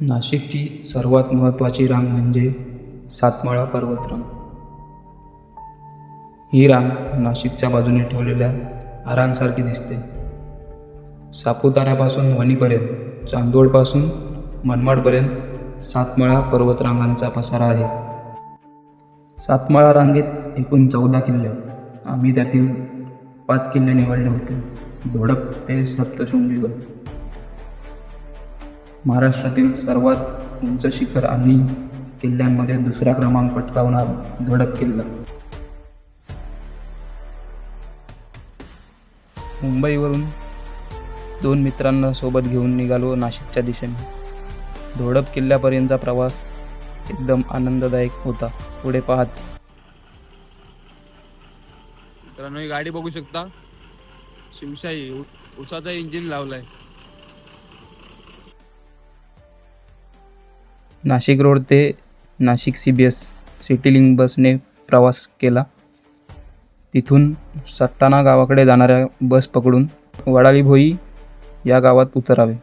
नाशिकची सर्वात महत्त्वाची रांग म्हणजे सातमाळा पर्वतरांग. ही रांग नाशिकच्या बाजूने ठेवलेल्या आरांसारखी दिसते. सापुताऱ्यापासून वणीपर्यंत चांदोडपासून मनमाडपर्यंत सातमाळा पर्वतरांगांचा पसारा आहे. सातमाळा रांगेत एकूण चौदा किल्ले. आम्ही त्यातील पाच किल्ले निवडले होते. धोडप ते सप्तशृंगीगड महाराष्ट्रातील सर्वात उंच शिखर आणि किल्ल्यांमध्ये दुसरा क्रमांक पटकावणार धडक किल्ला. मुंबईवरून दोन मित्रांना सोबत घेऊन निघालो नाशिकच्या दिशेने. धोडप किल्ल्यापर्यंतचा प्रवास एकदम आनंददायक होता. पुढे पाहाच मित्रांनो ही गाडी बघू शकता. शिमशाही उसाचा इंजिन लावलाय. नाशिक रोड ते Nashik C B S Citilinc बसने प्रवास केला. तिथून सट्टाणा गावाकडे जाणाऱ्या बस पकडून वडाळी भोई या गावात उतरावे.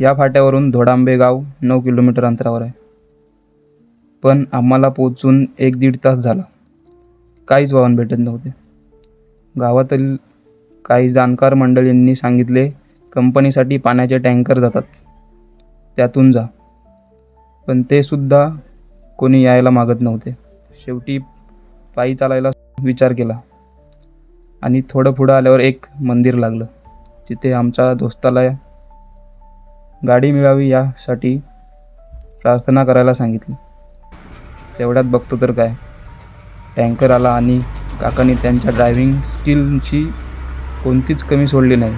या फाट्यावरून धोडांबे गाव नऊ किलोमीटर अंतरावर आहे. पण आम्हाला पोचून एक दीड तास झाला. काहीच वाहन भेटत नव्हते. गावातील काही जाणकार मंडळींनी सांगितले कंपनीसाठी पाण्याचे टँकर जातात. त्यातून जा. पण ते सुद्धा कोणी यायला मागत नव्हते. शेवटी पायी चालायला विचार केला आणि थोडं पुढं आल्यावर एक मंदिर लागलं. तिथे आमच्या दोस्ताला गाडी मिळावी यासाठी प्रार्थना करायला सांगितली. तेवढ्यात बघतो तर काय? टँकर आला आणि काकांनी त्यांच्या ड्रायव्हिंग स्किलची कोणतीच कमी सोडली नाही.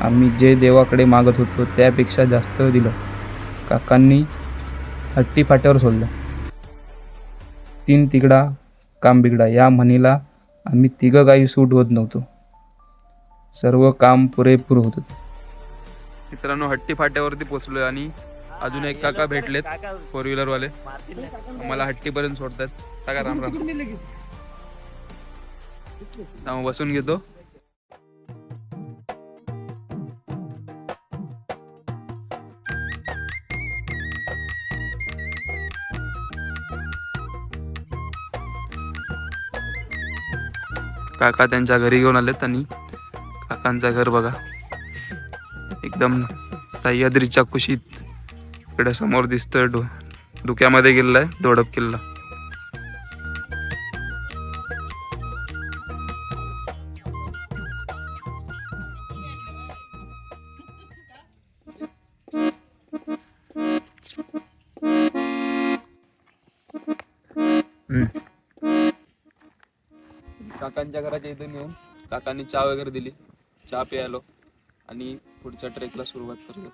आम्ही जे देवाकडे मागत होतो त्यापेक्षा जास्त दिलं. काकांनी हट्टी फाट्यावर सोडलं. तीन तिकडा काम बिगडा या म्हणीला आम्ही तिघं काही सूट होत नव्हतो. सर्व काम पुरेपूर होत होतं. मित्रांनो हट्टी फाट्यावरती पोहोचलोय आणि अजून एक काका भेटलेत फोर व्हीलर वाले. मला हट्टीपर्यंत सोडतात. काका राम राम. बसून घेतो. काका त्यांच्या घरी घेऊन आलेत आणि काकांचं घर बघा. एकदम सह्याद्रीच्या कुशीत. इकडे समोर दिसतोय डो धुक्यामध्ये गेलेला आहे दोडप किल्ला. काकांच्या इथे येऊन काकांनी चहा वगैरे दिली. चहा प्यायलो आणि पुढच्या ट्रेकला सुरुवात करूया.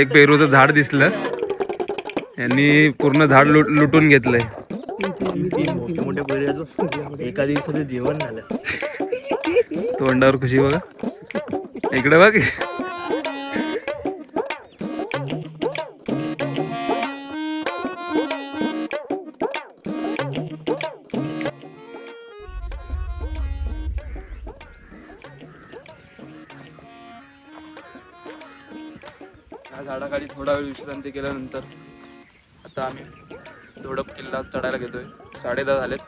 एक पेरूचं झाड दिसलं. यांनी पूर्ण झाड लुट लुटून घेतलंय. मोठे मोठे बैल एका दिवसाचं जेवण झालं. तोंडावर खुशी बघा. इकडे बघ. झाडाखाली विश्रांती केल्यानंतर आता आम्ही धोडप किल्ला चढायला घेतोय. साडेदहा झालेत.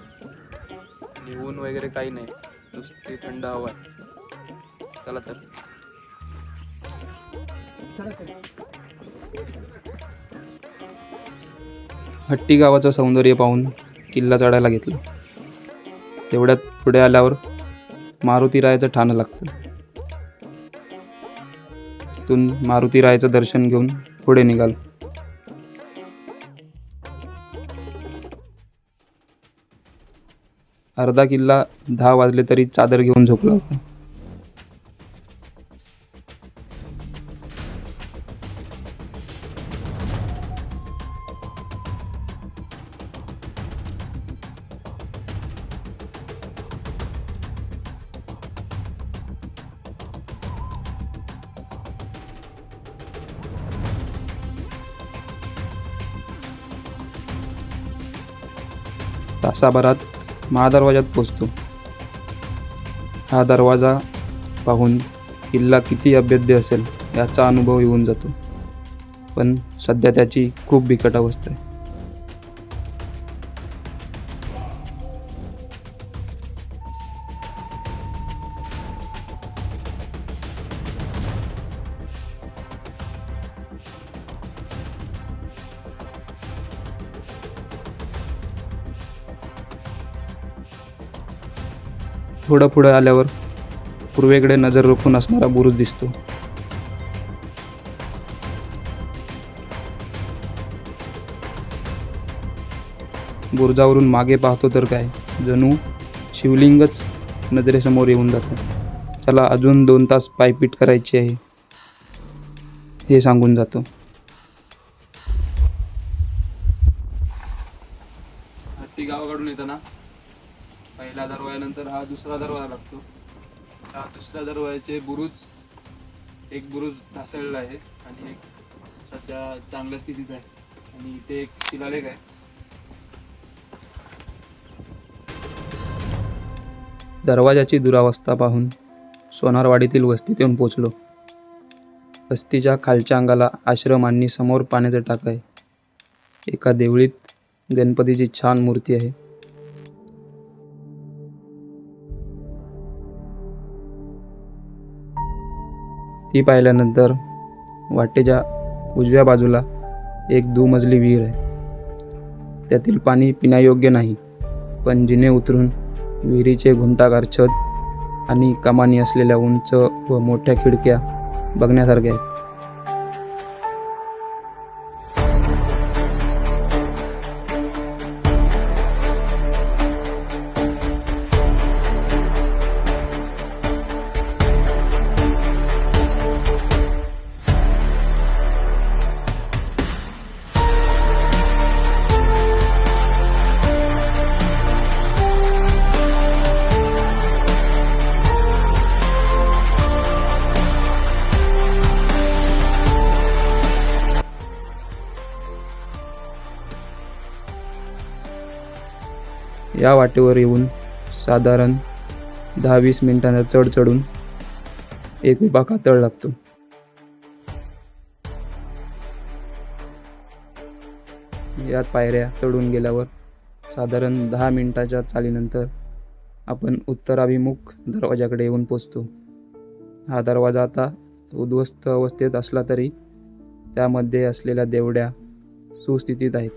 आणि ऊन वगैरे काही नाही. नुसती थंड हवा आहे. चला तर. हट्टी गावाचं सौंदर्य पाहून किल्ला चढायला घेतला. तेवढ्यात पुढे आल्यावर मारुती रायचं ठाणं लागतं. तिथून मारुतीरायाचं दर्शन घेऊन पुढे निघाल. अर्धा किल्ला दहा वाजले तरी चादर घेऊन झोपला होता. तासाभरात महादरवाजात पोचतो हा दरवाजा पाहून किल्ला किती अभेद्य असेल याचा अनुभव येऊन जातो. पण सध्या त्याची खूप बिकट अवस्था आहे. थोडं पुढं आल्यावर पूर्वेकडे नजर रोखून असणारा बुरुज दिसतो. बुरुजावरून मागे पाहतो तर काय? जणू शिवलिंगच नजरेसमोर येऊन जातं. चला अजून दोन तास पायपीट करायची आहे. हे सांगून जातो. दुसरा दरवाजा लागतो. त्या दुसऱ्या दरवाजाचे बुरुज एक बुरुज ढासळलेला आहे आणि एक सध्या चांगल्या स्थितीत आहे. आणि इथे एक शिलालेख आहे. दरवाजाची दुरावस्था पाहून सोनारवाडीतील वस्तीत येऊन पोचलो. वस्तीच्या खालच्या अंगाला आश्रम आणि समोर पाण्याचं टाक आहे. एका देवळीत गणपतीची छान मूर्ती आहे. ती पाहिल्यानंतर वाटेच्या उजव्या बाजूला एक दुमजली विहीर आहे. त्यातील पाणी पिण्यायोग्य नाही पण जिने उतरून विहिरीचे घुंटागार छत आणि कमानी असलेल्या उंच व मोठ्या खिडक्या बघण्यासारख्या आहेत या वाटेवर येऊन साधारण दहा वीस मिनिटांना चढ चढून एक उभा कातळ लागतो. यात पायऱ्या चढून गेल्यावर साधारण दहा मिनिटाच्या चालीनंतर आपण उत्तराभिमुख दरवाजाकडे येऊन पोचतो. हा दरवाजा आता उद्ध्वस्त अवस्थेत असला तरी त्यामध्ये असलेल्या देवड्या सुस्थितीत आहेत.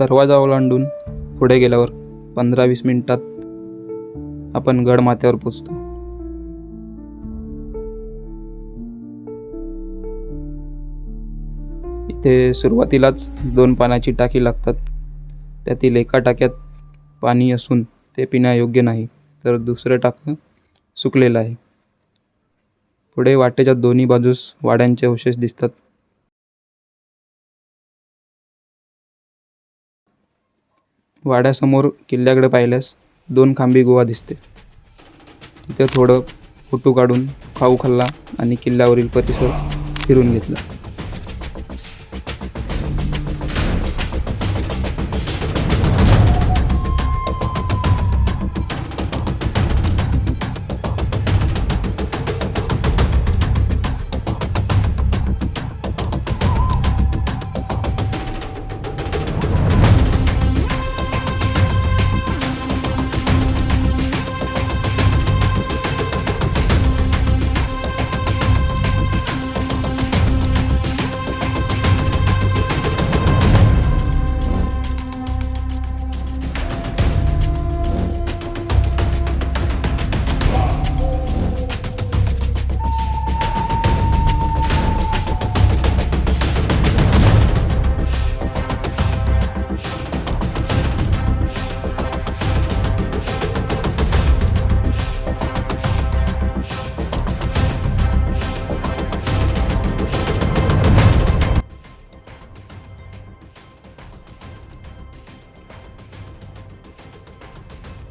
दरवाजा ओलांडून पुढे गेल्यावर पंधरा वीस मिनिटात आपण गडमाथ्यावर पोचतो. इथे सुरुवातीलाच दोन पाण्याची टाकी लागतात. त्यातील एका टाक्यात पाणी असून ते पिण्यायोग्य नाही तर दुसरं टाकं सुकलेलं आहे. पुढे वाटेच्या दोन्ही बाजूस वाड्यांचे अवशेष दिसतात. वाड्यासमोर किल्ल्याकडे पाहिल्यास दोन खांबी गुहा दिसते. तिथे थोडं फोटो काढून खाऊ खाल्ला आणि किल्ल्यावरील परिसर फिरून घेतला.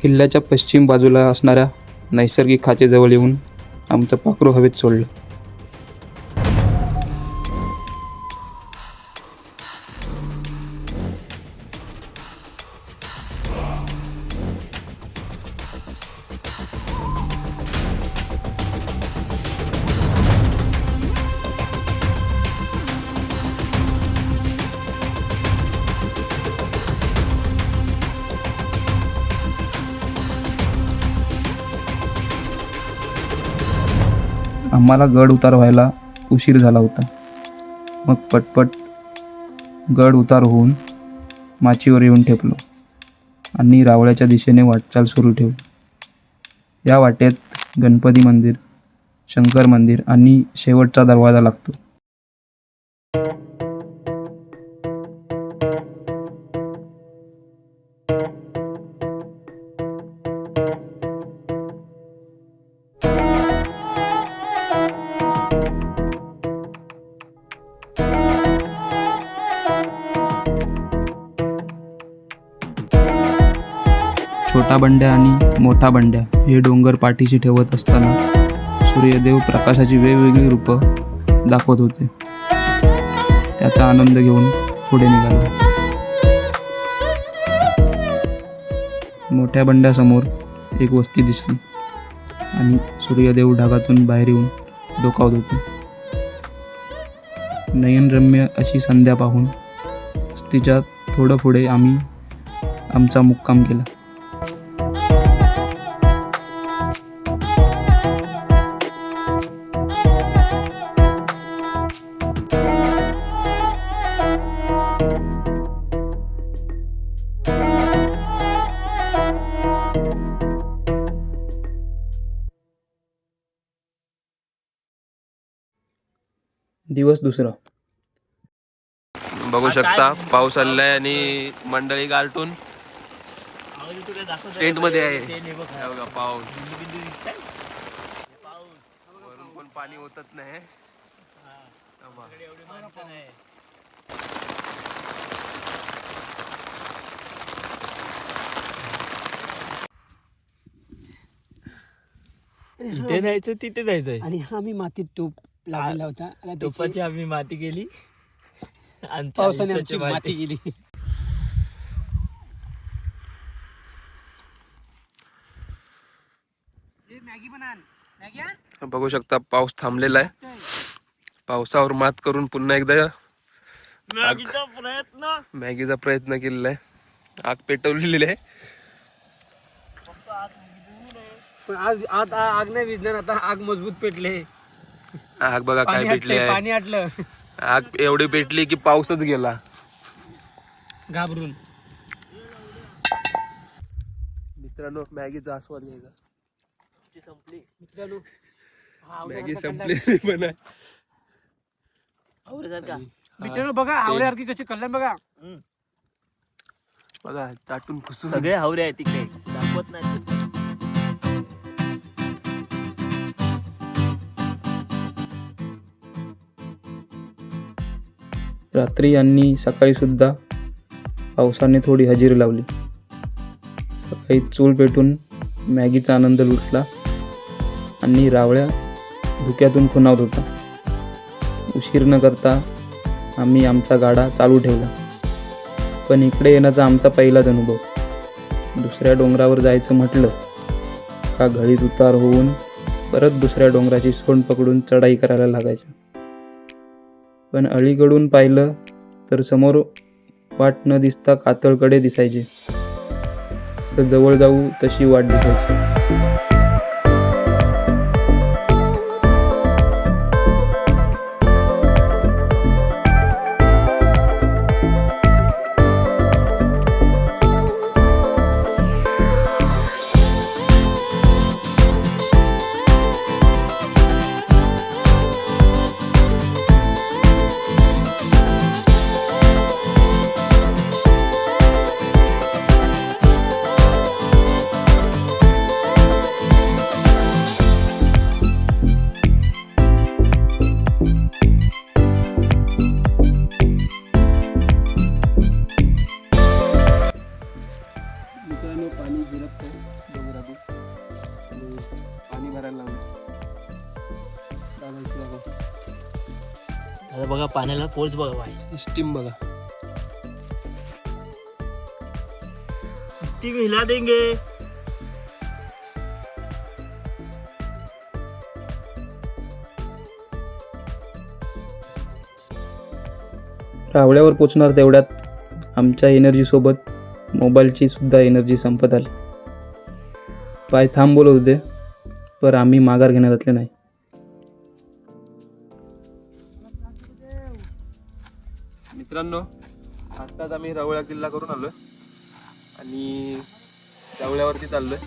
किल्ल्याच्या पश्चिम बाजूला असणाऱ्या नैसर्गिक खाचेजवळ येऊन आमचं पाखरू हवेत सोडलं. आम्हाला गड उतार व्हायला उशीर झाला होता. मग पटपट गड उतार होऊन माचीवर येऊन ठेपलो आणि रावळ्याच्या दिशेने वाटचाल सुरू ठेवली. या वाटेत गणपती मंदिर शंकर मंदिर आणि शेवटचा दरवाजा लागतो. छोटा बंड्या आणि मोठा बंड्या हे डोंगर पाठीशी ठेवत असताना सूर्यदेव प्रकाशाची वेगवेगळी रूपं दाखवत होते. त्याचा आनंद घेऊन पुढे निघालो. मोठ्या बंड्यासमोर एक वस्ती दिसली आणि सूर्यदेव ढगातून बाहेर येऊन डोकावत होते. नयनरम्य अशी संध्या पाहून वस्तीच्या थोडं पुढे आम्ही आमचा मुक्काम केला. दिवस दुसरा. बघू शकता पाऊस आलेला आहे आणि मंडळी गारटून टेंटमध्ये आहे. हे बघा पाऊस. वरून पण पाणी होतच नाही. हे. इथे जायचं तिथे जायचंय. आणि हा मी मातीत टोप लावलेला होता आणि त्याची तुपाची आम्ही माती केली. आणि पावसाने आमची माती गेली बघू शकता पाऊस थांबलेला आहे. पावसावर मात करून पुन्हा एकदा मॅगीचा प्रयत्न. मॅगीचा प्रयत्न केलेला आहे. आग पेटवलेली आहे. पण आज आज आग नाही विजणार आता आग मजबूत पेटले. आग बघा काय पेटली आहे. पाणी आटलं. आग एवढी पेटली की पाऊसच गेला. घाबरून. मित्रांनो मॅगीचा आस्वाद घ्यायचा. संपली. मित्रांनो हा मॅगी संपलेली पण आहे. मित्रांनो बघा आवड्यासारखी कशी कल्याण बघा. बघा चाटून फुसून सगळे हावरे आहेत तिकडे दाखवत नाही. रात्री आणि सकाळीसुद्धा पावसाने थोडी हजेरी लावली. सकाळी चूल पेटून मॅगीचा आनंद लुटला आणि रावळ्या धुक्यातून खुणावत होता. उशीर न करता आम्ही आमचा गाडा चालू ठेवला. पण इकडे येण्याचा आमचा पहिलाच अनुभव. दुसऱ्या डोंगरावर जायचं म्हटलं का घळीत उतार होऊन परत दुसऱ्या डोंगराची सोंड पकडून चढाई करायला लागायचं. पण अलीकडून पाहिलं तर समोर वाट न दिसता कातळकडे दिसायचे. असं जवळ जाऊ तशी वाट दिसायची. पोच बघा बाय स्टीम बघा. ती हिला देंगे. रावळ्यावर पोचणार तेवढ्यात आमच्या एनर्जीसोबत मोबाईलची सुद्धा एनर्जी संपत आली. पाय थांब बोलत होते पर आम्ही माघार घेणारातले नाही. मित्रांनो आत्ताच आम्ही रावळा किल्ला करून आलोय. आणि रावळ्यावरती चाललोय.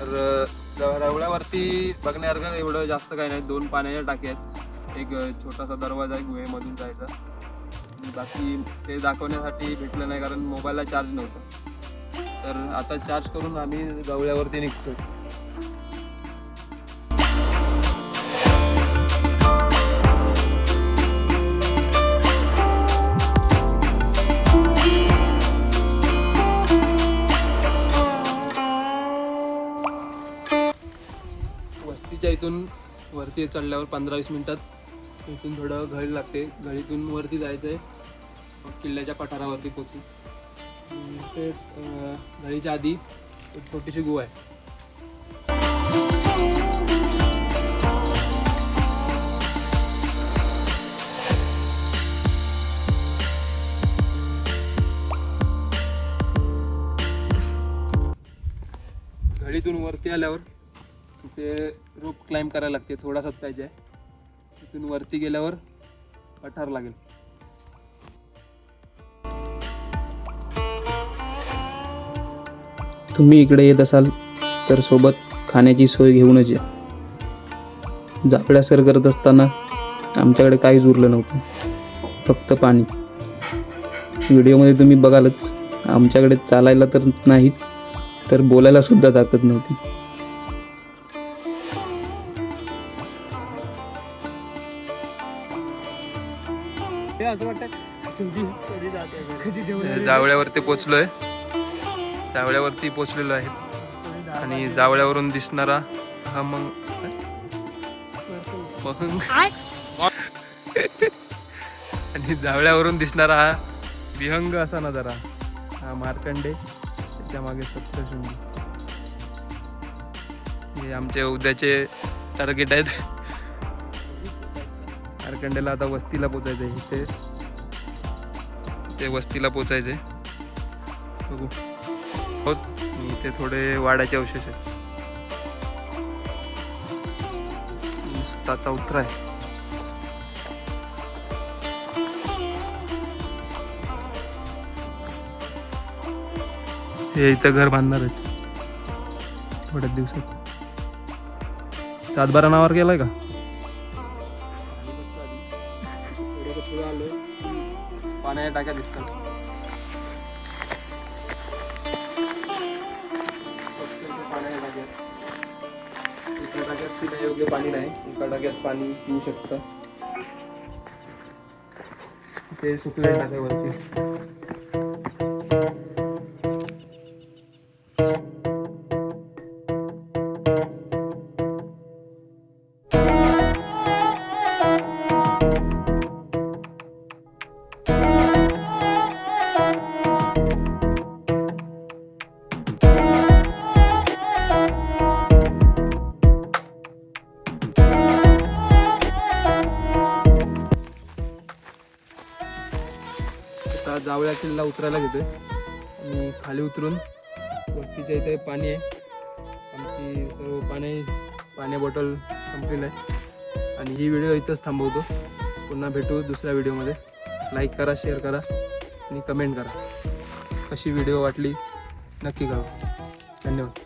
तर रावळ्यावरती बघण्यासारखं एवढं जास्त काही नाही. दोन पाण्याच्या टाक्या आहेत. एक छोटासा दरवाजा आहे गुहेमधून जायचा. बाकी ते दाखवण्यासाठी भेटलं नाही कारण मोबाईलला चार्ज नव्हतं. तर आता चार्ज करून आम्ही रावळ्यावरती निघतो इथून वरती चढल्यावर पंधरा वीस मिनिटात इथून थोडं घळी लागते. घळीतून वरती जायचं आहे किल्ल्याच्या पठारावरती पोचून. ते घळीच्या आधी एक छोटीशी गुहा आहे. घळीतून वरती आल्यावर ते रोप क्लाइंब करायला लागते थोडासाच पाहिजे तिथून वरती गेल्यावर पठार लागेल. तुम्ही इकडे येत असाल तर सोबत खाण्याची सोय घेऊनच या. जापड्या सर करत असताना आमच्याकडे काहीच उरलं नव्हतं. फक्त पाणी. व्हिडिओमध्ये तुम्ही बघालच. आमच्याकडे चालायला तर नाहीच तर बोलायला सुद्धा ताकद नव्हती. असं वाटतं सुजी कधी जाते कधी जेवण जावळ्यावरती पोचलोय. जावळ्यावरती पोचलेलो आहे. आणि जावळ्यावरून दिसणारा हा मग मग आणि जावळ्यावरून दिसणारा हा विहंग असा नजारा. हा मार्कंडे त्याच्यामागे सप्तशृंगी हे आमचे उद्याचे टार्गेट आहेत. मार्कंडेला आता वस्तीला पोचायचं आहे इथे. ते वस्तीला पोचायचे बघू. हो इथे थोडे वाड्याचे अवशेष आहेत. नुसता चौथरा आहे. हे इथं घर बांधणार आहे थोड्याच दिवसात. सातबारा नावावर गेलाय का? काय काय दिसतात एका पिण्यायोग्य पाणी नाही. एका टाक्यात पाणी पिऊ शकतं. ते सुकले वरती उतरायला घेतोय. आणि खाली उतरून वस्तीच्या इथे पाणी आहे. आमची सर्व पाणी पाण्या बॉटल संपलेलं आहे. आणि ही व्हिडिओ इथंच थांबवतो. पुन्हा भेटू दुसऱ्या व्हिडिओमध्ये. लाईक करा शेअर करा आणि कमेंट करा. कशी व्हिडिओ वाटली नक्की करा धन्यवाद.